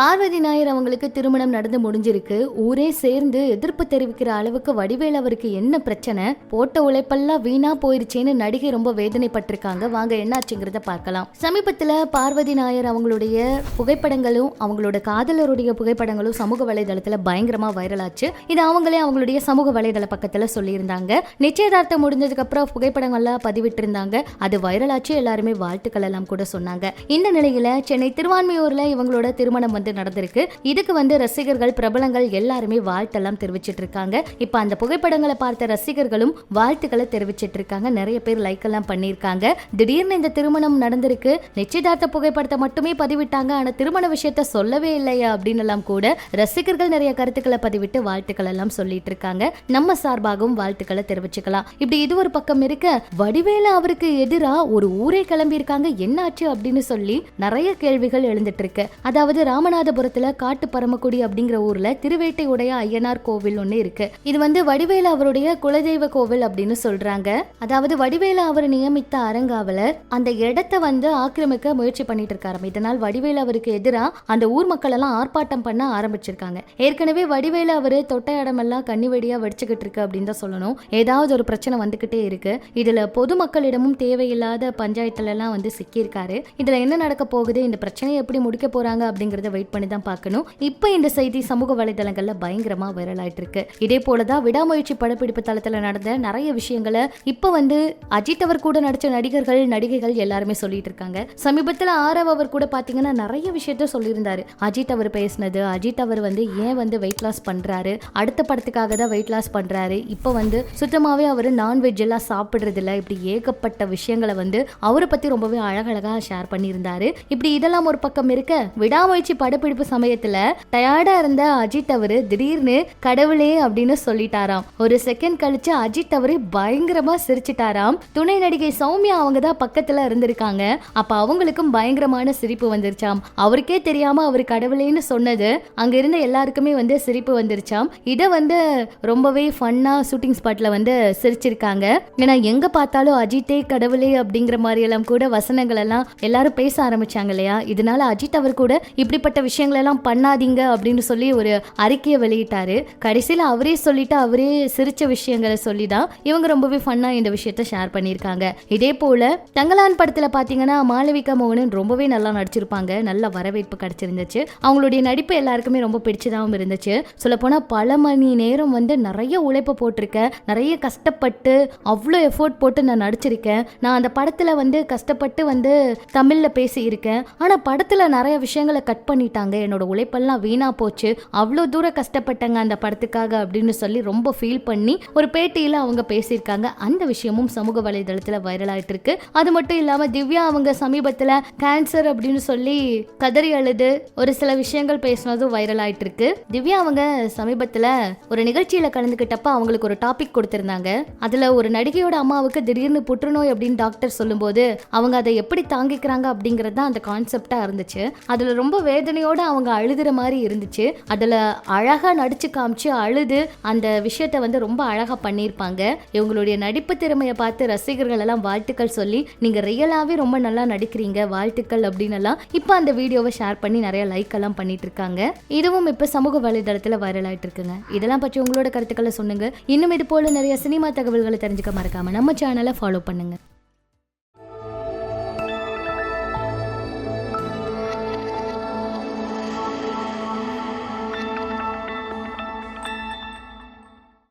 பார்வதி நாயர் அவங்களுக்கு திருமணம் நடந்து முடிஞ்சிருக்கு. ஊரே சேர்ந்து எதிர்ப்பு தெரிவிக்கிற அளவுக்கு வடிவேல் அவருக்கு என்ன பிரச்சனை? போட்ட உழைப்பெல்லாம் வீணா போயிருச்சேன்னு நடிகை ரொம்ப வேதனைப்பட்டிருக்காங்க. வாங்க என்னாச்சுங்கிறத பார்க்கலாம். சமீபத்துல பார்வதி நாயர் அவங்களுடைய புகைப்படங்களும் அவங்களோட காதலருடைய புகைப்படங்களும் சமூக வலைதளத்துல பயங்கரமா வைரல் ஆச்சு இது அவங்களே அவங்களுடைய சமூக வலைதள பக்கத்துல சொல்லியிருந்தாங்க. நிச்சயதார்த்தம் முடிஞ்சதுக்கு அப்புறம் புகைப்படங்கள்லாம் பதிவிட்டிருந்தாங்க. அது வைரல் ஆச்சு எல்லாருமே வாழ்த்துக்கள் எல்லாம் கூட சொன்னாங்க. இந்த நிலையில சென்னை திருவான்மையூர்ல இவங்களோட திருமணம் வந்து நடந்திருக்கு. இதுக்கு வந்து ரசிகர்கள் பிரபலங்கள் எல்லாருமே வாழ்த்தெல்லாம் தெரிவிச்சிட்டு இருக்காங்க இப்ப அந்த புகைப்படங்களை பார்த்த ரசிகர்களும் வாழ்த்துக்களை தெரிவிச்சிட்டு இருக்காங்க நிறைய பேர் லைக் எல்லாம் பண்ணியிருக்காங்க. திடீர்னு இந்த திருமணம் நடந்திருக்கு. நிச்சயதார்த்த புகைப்படத்தை மட்டுமே பதிவிட்டாங்க. ஆனா திருமண விஷயத்த சொல்லவே இல்லையா? அப்படின்னு எல்லாம் கூட ரசிகர்கள் நிறைய கருத்துக்களை பதிவிட்டு வாழ்த்துக்கள் எல்லாம் சொல்லிட்டு இருக்காங்க நம்ம சார்பாகவும் வாழ்த்துக்களை தெரிவிச்சுக்கலாம். இப்படி இது ஒரு பக்கம் இருக்க வடிவேலு அவருக்கு எதிரா ஒரு ஊரே கிளம்பி இருக்காங்க என்னாச்சு அப்படின்னு சொல்லி நிறைய கேள்விகள் எழுந்துட்டு இருக்கு அதாவது ராமநாத ராமநாதபுரத்துல காட்டு பரமக்குடி அப்படிங்கிற ஊர்ல திருவேட்டை உடைய ஐயனார் கோவில் ஒன்று இருக்கு. இது வந்து வடிவேலு அவருடைய குலதெய்வ கோவில் அப்படின்னு சொல்றாங்க. அதாவது வடிவேலு அவர் நியமித்த அரங்காவலர் அந்த இடத்தை வந்து ஆக்கிரமிக்க முயற்சி பண்ணிட்டு இருக்காரு இதனால் வடிவேலு அவருக்கு எதிராக அந்த ஊர் மக்கள் எல்லாம் ஆர்ப்பாட்டம் பண்ண ஆரம்பிச்சிருக்காங்க. ஏற்கனவே வடிவேலு அவர் தொட்ட இடமெல்லாம் கண்ணி வெடியா வெடிச்சுக்கிட்டு இருக்கு அப்படின்னு தான் சொல்லணும். ஏதாவது ஒரு பிரச்சனை வந்துகிட்டே இருக்கு. இதுல பொதுமக்களிடமும் தேவையில்லாத பஞ்சாயத்துல எல்லாம் வந்து சிக்கியிருக்காரு. இதுல என்ன நடக்க போகுது? இந்த பிரச்சனையை எப்படி முடிக்க போறாங்க அப்படிங்கறத வெயிட் பண்ணி தான் பார்க்கணும். இப்போ இந்த செய்தி சமூக வலைதளங்கள்ல பயங்கரமா வைரல் ஆயிட்டு இருக்கு இதே போலதான் விடாமுயற்சி படப்பிடிப்பு தளத்துல நடந்த நிறைய விஷயங்களை இப்போ வந்து அஜித் அவர் கூட நடிச்ச நடிகர்கள் நடிகைகள் எல்லாருமே சொல்லிட்டு இருக்காங்க சமீபத்துல ஆரவ் அவர் கூட பாத்தீங்கன்னா நிறைய விஷயத்த சொல்லியிருந்தாரு. அஜித் அவர் பேசினது அஜித் அவர் வந்து ஏன் வந்து வெயிட் லாஸ் பண்றாரு? அடுத்த படத்துக்காக தான் வெயிட் லாஸ் பண்றாரு. இப்போ வந்து சுத்தமாவே அவர் நான்வெஜ் எல்லாம் சாப்பிடுறது இல்ல இப்படி ஏகப்பட்ட விஷயங்களை வந்து அவரை பத்தி ரொம்பவே அழகழகா ஷேர் பண்ணியிருந்தாரு. இப்படி இதெல்லாம் ஒரு பக்கம் இருக்க விடாமுயற்சி படப்பிடிப்பு சமயத்துல டயர்டா இருந்த அஜித் அவரு திடீர்னு கடவுளே அப்படின்னு சொல்லிட்டாராம். ஒரு செகண்ட் கழிச்சு அஜித் அவரு பயங்கரமா சிரிச்சிட்டாராம். துணை நடிகை சௌமியா அவங்க தான் பக்கத்துல இருந்திருக்காங்க. அப்ப அவங்களுக்கும் பயங்கரமான சிரிப்பு வந்துருச்சாம். அவருக்கே தெரியாம அவர் கடவுளேன்னு சொன்னது அங்க இருந்த எல்லாருக்குமே வந்து சிரிப்பு வந்துருச்சாம். இதை வந்து ரொம்பவே ஃபன்னா ஷூட்டிங் ஸ்பாட்ல வந்து சிரிச்சிருக்காங்க. ஏன்னா எங்க பார்த்தாலும் அஜித்தே கடவுளே அப்படிங்கிற மாதிரி எல்லாம் கூட வசனங்கள் எல்லாம் எல்லாரும் பேச ஆரம்பிச்சாங்க இல்லையா? இதனால அஜித் அவர் கூட இப்படிப்பட்ட விஷயங்கள் எல்லாம் பண்ணாதீங்க அப்படின்னு சொல்லி ஒரு அறிக்கையை வெளியிட்டாரு. கடைசியில் அவரே சொல்லிட்டு அவரே சிரிச்ச விஷயங்களை சொல்லி தான் இவங்க ரொம்பவே ஃபன்னா இந்த விஷயத்த ஷேர் பண்ணியிருக்காங்க. இதே போல தங்கலான் படத்துல பாத்தீங்கன்னா மாளவிகா மோகனன் ரொம்பவே நல்லா நடிச்சிருப்பாங்க. நல்ல வரவேற்பு கிடைச்சிருந்துச்சு. அவங்களுடைய நடிப்பு எல்லாருக்குமே ரொம்ப பிடிச்சதாகவும் இருந்துச்சு. சொல்லப்போனால் பல மணி நேரம் வந்து நிறைய உழைப்பு போட்டிருக்கேன். நிறைய கஷ்டப்பட்டு அவ்வளோ எஃபோர்ட் போட்டு நான் நடிச்சிருக்கேன். நான் அந்த படத்தில் வந்து கஷ்டப்பட்டு வந்து தமிழில் பேசியிருக்கேன். ஆனால் படத்தில் நிறைய விஷயங்களை கட் பண்ணிட்டாங்க என்னோட உழைப்பெல்லாம் வீணாக போச்சு. அவ்வளோ தூரம் கஷ்டப்பட்டாங்க அந்த படத்துக்காக அப்படின்னு சொல்லி ரொம்ப ஃபீல் பண்ணி ஒரு பேட்டியில் அவங்க பேசியிருக்காங்க. அந்த விஷயமும் சமூக வலைதளத்தில் வைரல் ஆயிட்டு இருக்கு அது மட்டும் இல்லாமல் திவ்யா அவங்க சமீபத்தில் கேன்சர் அப்படின்னு சொல்லி கதறி அழுது ஒரு சில விஷயங்கள் பேசினதும் வைரல் ஆயிட்டு இருக்கு திவ்யா அவங்க சமீபத்தில் ஒரு நிகழ்ச்சியில் கலந்துக்கிட்டப்ப அவங்களுக்கு ஒரு டாபிக் கொடுத்திருந்தாங்க. அதுல ஒரு நடிகையோட அம்மாவுக்கு திடீர்னு புற்றுநோய் அப்படின்னு டாக்டர் சொல்லும்போது அவங்க அதை எப்படி தாங்கிக்கிறாங்க அப்படிங்கிறது தான் அந்த கான்செப்டா இருந்துச்சு. அதுல ரொம்ப வேதனை வேதனையோட அவங்க அழுதுற மாதிரி இருந்துச்சு. அதுல அழகா நடிச்சு காமிச்சு அழுது அந்த விஷயத்த வந்து ரொம்ப அழகா பண்ணியிருப்பாங்க. இவங்களுடைய நடிப்பு திறமையை பார்த்து ரசிகர்கள் எல்லாம் வாழ்த்துக்கள் சொல்லி நீங்க ரியலாவே ரொம்ப நல்லா நடிக்கிறீங்க வாழ்த்துக்கள் அப்படின்னு எல்லாம் இப்போ அந்த வீடியோவை ஷேர் பண்ணி நிறைய லைக் எல்லாம் பண்ணிட்டு இருக்காங்க இதுவும் இப்போ சமூக வலைதளத்துல வைரல் ஆயிட்டு இருக்குங்க இதெல்லாம் பற்றி உங்களோட கருத்துக்களை சொன்னுங்க இன்னும் இது போல நிறைய சினிமா தகவல்களை தெரிஞ்சுக்க மறக்காம நம்ம சேனலை ஃபாலோ பண்ணுங்க.